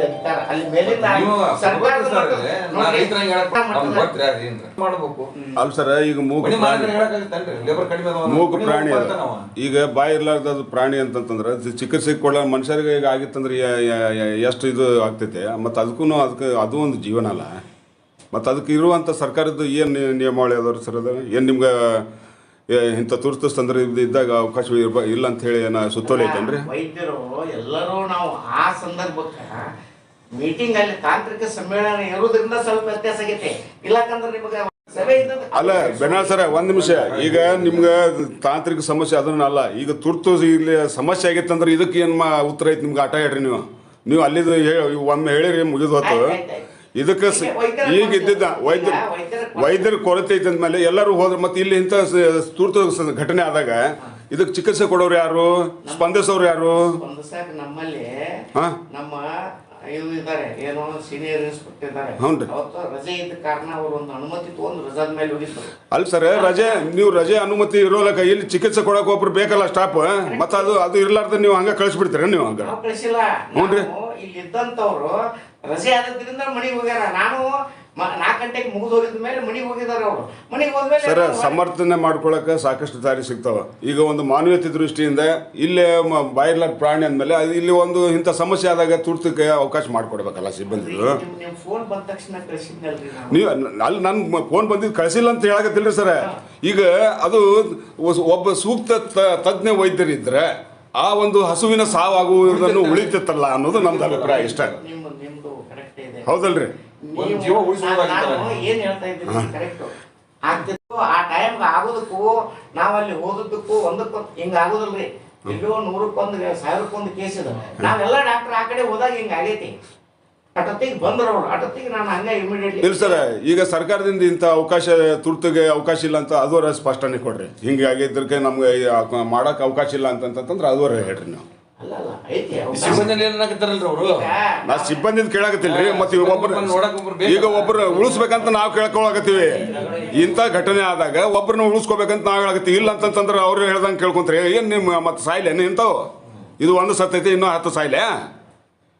ಅಧಿಕಾರ ಅಲ್ಲಿ ಮೇಲಿಂದ ನೀವು ಸರ್ಕಾರದ ಸರ್ ಮಟ್ಟ- ನಾ ನೋಡ್ರಿ, ರೈತರಂಗೆ ಹೇಳಕ್ ನಮ್ಗೆ ಮಟ್ಟದ- ಮಾಡ್ಬೇಕು. ಅಲ್ಲ ಸರ ಈಗ ಮೂಗು ಮನೆ ಪ್ರಾಣಿ ಮಾಲೀಕರು ಹೇಳಕ್ಕಾಗತ್ತೇನ್ರಿ ಲೇಬರ್ ಕಡಿಮೆ ಅದಾವ ಮೂಗು ಮನೆ ಪ್ರಾಣಿ ಅದ. ಬರ್ತಾನವ. ಈಗ ಬಾಯಿ ಇರ್ಲಾರ್ದ ಅದು ಪ್ರಾಣಿ ಅಂತಂತಂದ್ರೆ ಅದು ಚಿಕಿತ್ಸೆ ಕೊಡ ಮನುಷ್ಯರಿಗೆ ಈಗ ಆಗಿತ್ತಂದ್ರೆ ಎಷ್ಟು ಇದು ಆಗ್ತೈತೆ. ಮತ್ತು ಅದಕ್ಕೂ ಅದಕ್ಕೆ ಅದು ಒಂದು ಜೀವನ ಅಲ್ಲ ಮತ್ತು ಅದಕ್ಕೆ ಇರುವಂಥ ಸರ್ಕಾರದ್ದು ಏನು ನಿಯಮಾವಳಿ ಅದಾವ್ರಿ ಸರ್ ಅದು? ಏನು ನಿಮ್ಗೆ ಇಂಥ ತುರ್ತು ಸಂದರ್ಭ ಇದ್ದಾಗ ಅವಕಾಶ ಇರ್ಬ ಇಲ್ಲ ಅಂತ ಹೇಳಿ ಏನೋ ಸುತ್ತೋಲೆ ಐತೇನ್ರಿ? ವೈದ್ಯರು ಎಲ್ಲರೂ ನಾವು ಆ ಸಂದರ್ಭಕ್ಕೆ ಮೀಟಿಂಗ್ ಅಲ್ಲಿ ತಾಂತ್ರಿಕ ಸಮ್ಮೇಳನ ಇರುವುದರಿಂದ ಸ್ವಲ್ಪ ವ್ಯತ್ಯಾಸ ಆಗೈತೆ. ಇಲ್ಲಕಂದ್ರೆ ನಿಮಗೆ ಅಲ್ಲ ಬೆನಾಳ್ ಸರ ಒಂದ್ ನಿಮಿಷ. ಈಗ ನಿಮ್ಗೆ ತಾಂತ್ರಿಕ ಸಮಸ್ಯೆ ಅದನ್ನ ಅಲ್ಲ. ಈಗ ತುರ್ತು ಇಲ್ಲಿ ಸಮಸ್ಯೆ ಆಗೈತೆ ಅಂದ್ರೆ ಇದಕ್ಕೆ ಏನ್ ಮಾ ಉತ್ತರ ಐತಿ ನಿಮ್ಗೆ? ಆಟ ಹೇಳ್ರಿ ನೀವು. ನೀವು ಅಲ್ಲಿದು ಹೇಳಿ ಒಮ್ಮೆ ಹೇಳಿರಿ ಮುಗಿದು ಹೊತ್ತು. ಇದಕ್ಕೆ ಈಗ ಇದ್ದಿದ್ದ ವೈದ್ಯರು ವೈದ್ಯರ ಕೊರತೆ. ಐತೆ ಅಂದ್ಮೇಲೆ ಎಲ್ಲರೂ ಹೋದ್ರೆ ಮತ್ತೆ ಇಲ್ಲಿ ಇಂಥ ಸ- ತುರ್ತು ಘಟನೆ ಆದಾಗ ಇದಕ್ಕೆ ಚಿಕಿತ್ಸೆ ಕೊಡೋರು ಯಾರು? ಸ್ಪಂದಿಸೋರು ಯಾರು? ನಮ್ಮಲ್ಲಿ ನಮ್ಮ ಇವು ಇದ್ದಾರೆ ಏನೋ ಸೀನಿಯರ್ ಇನ್ಸ್ಪೆಕ್ಟರ್ ಇದ್ದಾರೆ. ಅವತ್ತು ರಜೆ ಇದ್ದ ಕಾರಣ ಅವರು ಒಂದು ಅನುಮತಿ ತಗೊಂಡು ರಜಾದ ಮೇಲೆ ಹೋಗಿದ್ರು. ಅಲ್ಲ ಸರ್ ರಜೆ ನೀವು ರಜೆ ಅನುಮತಿ ಇರೋಲಕ ಇಲ್ಲಿ ಚಿಕಿತ್ಸೆ ಕೊಡಕ್ಕೆ ಒಬ್ರು ಬೇಕಲ್ಲ ಸ್ಟಾಪ್ ಮತ್ತೆ ಅದು ಅದು ಇರ್ಲಾರ್ದ ನೀವು ಹಂಗ ಕಳಿಸ್ಬಿಡ್ತೀರ ನೀವು ಹಂಗ? ಕಳಿಸಿಲ್ಲ. ಹ್ಞೂ ನಾವು ಇಲ್ಲಿ ಇದ್ದಂತವ್ರು ರಜೆ ಆದದ್ರಿಂದ ಮನೆಗೆ ಹೋಗ್ಯಾರ. ನಾನು ನಾಲ್ಕು ಗಂಟೆಗೆ ಮುಗಿದು ಹೋಗಿದ ಮೇಲೆ ಮನೆಗೆ ಹೋಗಿದಾರೆ ಅವರು. ಮನೆಗೆ ಹೋದ್ಮೇಲೆ ಸರ್ ಸಮರ್ಥನೆ ಮಾಡ್ಕೊಳಕ್ಕೆ ಸಾಕಷ್ಟು ದಾರಿ ಸಿಗ್ತಾವ. ಈಗ ಒಂದು ಮಾನವೀಯತೆ ದೃಷ್ಟಿಯಿಂದ ಇಲ್ಲೇ ಬಾಯಿರ್ಲಾರ ಪ್ರಾಣಿ ಅಂದಮೇಲೆ ಅದು ಇಲ್ಲಿ ಒಂದು ಇಂಥ ಸಮಸ್ಯೆ ಆದಾಗ ತುರ್ತಕ್ಕೆ ಅವಕಾಶ ಮಾಡಿಕೊಡ್ಬೇಕಲ್ಲ ಸಿಬ್ಬಂದಿ ಫೋನ್ ಬಂದ ತಕ್ಷಣ ನೀವು. ಅಲ್ಲಿ ನನ್ನ ಫೋನ್ ಬಂದಿದ್ದು ಕಳಿಸಿಲ್ಲ ಅಂತ ಹೇಳಕತ್ತಿಲ್ರಿ ಸರ್. ಈಗ ಅದು ಒಬ್ಬ ಸೂಕ್ತ ತಜ್ಞ ವೈದ್ಯರಿದ್ರೆ ಆ ಒಂದು ಹಸುವಿನ ಸಾವಾಗುವುದನ್ನು ಉಳಿತಿತ್ತಲ್ಲ. ಅನ್ನೋದು ನಮ್ದು ಅಭಿಪ್ರಾಯ ಇಷ್ಟ ನಿಮ್ಮ ನಿಮ್ದು ಕರೆಕ್ಟ್ ಇದೆ ಹೌದಲ್ರಿ? ಒಂದ್ ನೀವು- ಜೀವ ಉಳಿಸೋದಾಗಿತ್ತಲ್ಲ ನಾನು ಏನ್ ಹೇಳ್ತಾ ಇದ್ದೀನಿ ಕರೆಕ್ಟ್ ಆಗ್ತಿತ್ತು ಆ ಟೈಮ್ ಆಗೋದಕ್ಕೂ ನಾವಲ್ಲಿ ಓದೋದಕ್ಕೂ ಒಂದಕ್ಕೊಂದು ಹಿಂಗ ಆಗೋದಿಲ್ರಿ. ಎಲ್ಲೋ ನೂರಕ್ಕೊಂದು ಸಾವಿರಕ್ಕೊಂದು ಕೇಸ್ ಇದೆ ನಾವೆಲ್ಲ ಡಾಕ್ಟರ್ ಆ ಕಡೆ ಹೋದಾಗ ಹಿಂಗ ಆಗೈತಿ. ಅಟೊತ್ತಿಗೆ ನಾನು ಹಂಗ ಇಮಿಡಿಯೇಟ್ಲಿ ಇಲ್ಲ ಸರ್ ಈಗ ಸರ್ಕಾರದಿಂದ ಇಂಥ ಅವಕಾಶ ತುರ್ತಿಗೆ ಅವಕಾಶ ಇಲ್ಲ ಅಂತ ಅದವರ ಸ್ಪಷ್ಟನೆ ಕೊಡ್ರಿ. ಹಿಂಗೆ ಆಗಿದ್ದಕ್ಕೆ ನಮ್ಗೆ ಮಾಡಕ್ಕೆ ಅವಕಾಶ ಇಲ್ಲ ಅಂತಂತಂದ್ರೆ ಅದುವರೆ ಹೇಳ್ರಿ ನೀವು. ಸಿಬ್ಬಂದಿ ಏನಾಗತ್ತಾರಲ್ರಿ ಅವರು? ನಾ ಸಿಬ್ಬಂದಿದ್ ಕೇಳಾಕತ್ತಿಲ್ರಿ ಮತ್ತೆ ಈಗ ಒಬ್ರು ನೋಡಕ್ ಒಬ್ರು ಬೇಕಲ್ಲ. ಈಗ ಒಬ್ರು ಉಳಿಸ್ಬೇಕಂತ ನಾವು ಕೇಳ್ಕೊಳಕತ್ತೀವಿ. ಇಂಥ ಘಟನೆ ಆದಾಗ ಒಬ್ರನ್ನ ಉಳಿಸ್ಕೋಬೇಕಂತ ನಾವು ಹೇಳಕತ್ತೀವಿ. ಇಲ್ಲ ಅಂತಂತಂದ್ರೆ ಅವ್ರು ಹೇಳ್ದಂಗೆ ಕೇಳ್ಕೊಂತಾರೆ ಏನು ನಿಮ್ಮ ಮತ್ತೆ ಏನು ಇಂಥವು? ಇದು ಒಂದು ಸತ್ತೈತಿ ಇನ್ನೂ ಹತ್ತು ಸಾಯ್ಲೆ?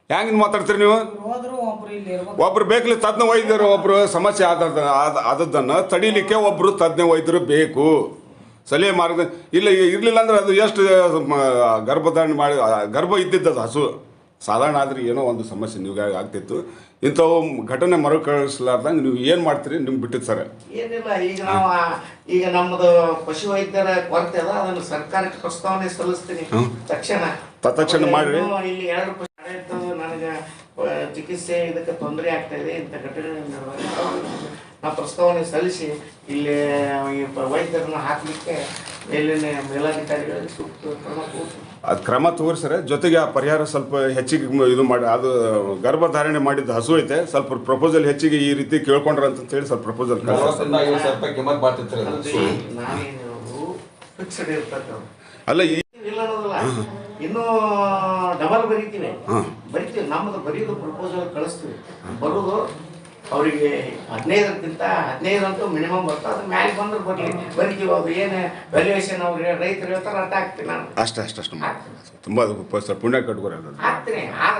ಹೆಂಗ್ ಮಾತಾಡ್ತೀರಿ ನೀವು? ಒಬ್ರು ಇಲ್ಲಿ ಇರ್ಬೇಕು. ಒಬ್ರು ಬೇಕಲಿ ತಜ್ಞ ವೈದ್ಯರು ಒಬ್ರು ಸಮಸ್ಯೆ ಆದ ಆದ- ಆದದ್ದನ್ನು ತಡಿಲಿಕ್ಕೆ ಒಬ್ರು ತಜ್ಞ ವೈದ್ಯರು ಬೇಕು. ಸಲಹೆ ಮಾರ್ಗ ಇಲ್ಲ ಇರಲಿಲ್ಲ ಅಂದ್ರೆ ಅದು ಎಷ್ಟು ಗರ್ಭಧಾರಣೆ ಮಾಡಿ ಗರ್ಭ ಇದ್ದಿದ್ದದು ಹಸು. ಸಾಧಾರಣ ಆದ್ರೆ ಏನೋ ಒಂದು ಸಮಸ್ಯೆ ನೀವು ಆಗ್ತಿತ್ತು. ಇಂಥವು ಘಟನೆ ಮರುಕಳಿಸ್ಲಾರ್ದಂಗೆ ನೀವು ಏನು ಮಾಡ್ತೀರಿ? ನಿಮ್ಗೆ ಬಿಟ್ಟಿದ್ದು ಸರ್. ಏನಿಲ್ಲ ಈಗ ನಾವು ಈಗ ನಮ್ಮದು ಪಶು ವೈದ್ಯರ ಕೊರತೆ ಅದ ಅದನ್ನು ಸರ್ಕಾರಕ್ಕೆ ಪ್ರಸ್ತಾವನೆ ಸಲ್ಲಿಸ್ತೀನಿ. ತಕ್ಷಣ. ತಕ್ಷಣ ಮಾಡ್ರಿ. ಇಲ್ಲಿ ಎರಡು ನನಗೆ ಚಿಕಿತ್ಸೆ ಇದಕ್ಕೆ ತೊಂದರೆ ಆಗ್ತಾ ಇದೆ ಇಂಥ ಘಟನೆ ನಾ ಪ್ರಸ್ತಾವನೆ ಸಲ್ಲಿಸಿ ಇಲ್ಲಿ ಈ ವೈದ್ಯರನ್ನ ಹಾಕಲಿಕ್ಕೆ ಮೇಲಿನ ಮೇಲಾಧಿಕಾರಿಗಳಿಗೆ ಸೂಕ್ತ ಕ್ರಮ. ಅದು ಕ್ರಮ ತೋರಿಸ್ರೆ ಜೊತೆಗೆ ಆ ಪರಿಹಾರ ಸ್ವಲ್ಪ ಹೆಚ್ಚಿಗೆ ಇದು ಮಾಡಿ ಅದು ಗರ್ಭಧಾರಣೆ ಮಾಡಿದ ಹಸು ಐತೆ ಸ್ವಲ್ಪ ಪ್ರಪೋಸಲ್ ಹೆಚ್ಚಿಗೆ ಈ ರೀತಿ ಕೇಳ್ಕೊಂಡ್ರ ಅಂತ ಹೇಳಿ ಸ್ವಲ್ಪ ಪ್ರಪೋಸಲ್ ಫಿಕ್ಸ್ಡ್ ಇರ್ತಕ್ಕಂಥ ಅಲ್ಲ ಈ ಇಲ್ಲ ಅನ್ನೋದಲ್ಲ ಇನ್ನೂ ಡಬಲ್ ಬರೀತೀವಿ. ಬರೀತೀವಿ ನಮ್ಮದು ಬರೀದು ಪ್ರಪೋಸಲ್ ಕಳಿಸ್ತೀವಿ. ಬರೋದು ಅವರಿಗೆ ಹದಿನೈದಕ್ಕಿಂತ ಹದಿನೈದು ಅಂತೂ ಮಿನಿಮಮ್ ಬರ್ತದೆ ಅದು ಮ್ಯಾಲೆ ಬಂದ್ರೆ ಬರಲಿ. ಬರಿತೀವಿ ಅದು ಏನು ವ್ಯಾಲ್ಯೂಯೇಷನ್ ಅವ್ರಿಗೆ ರೈತರು ಹೇಳ್ತಾರೆ ಅರ್ಥ ಹಾಕ್ತೀನಿ ನಾನು. ಅಷ್ಟ ಅಷ್ಟ ಅಷ್ಟು. ತುಂಬ ಪುಣ್ಯ ಕಟ್ಕೊರ ಹಾಕ್ತೀನಿ ಆ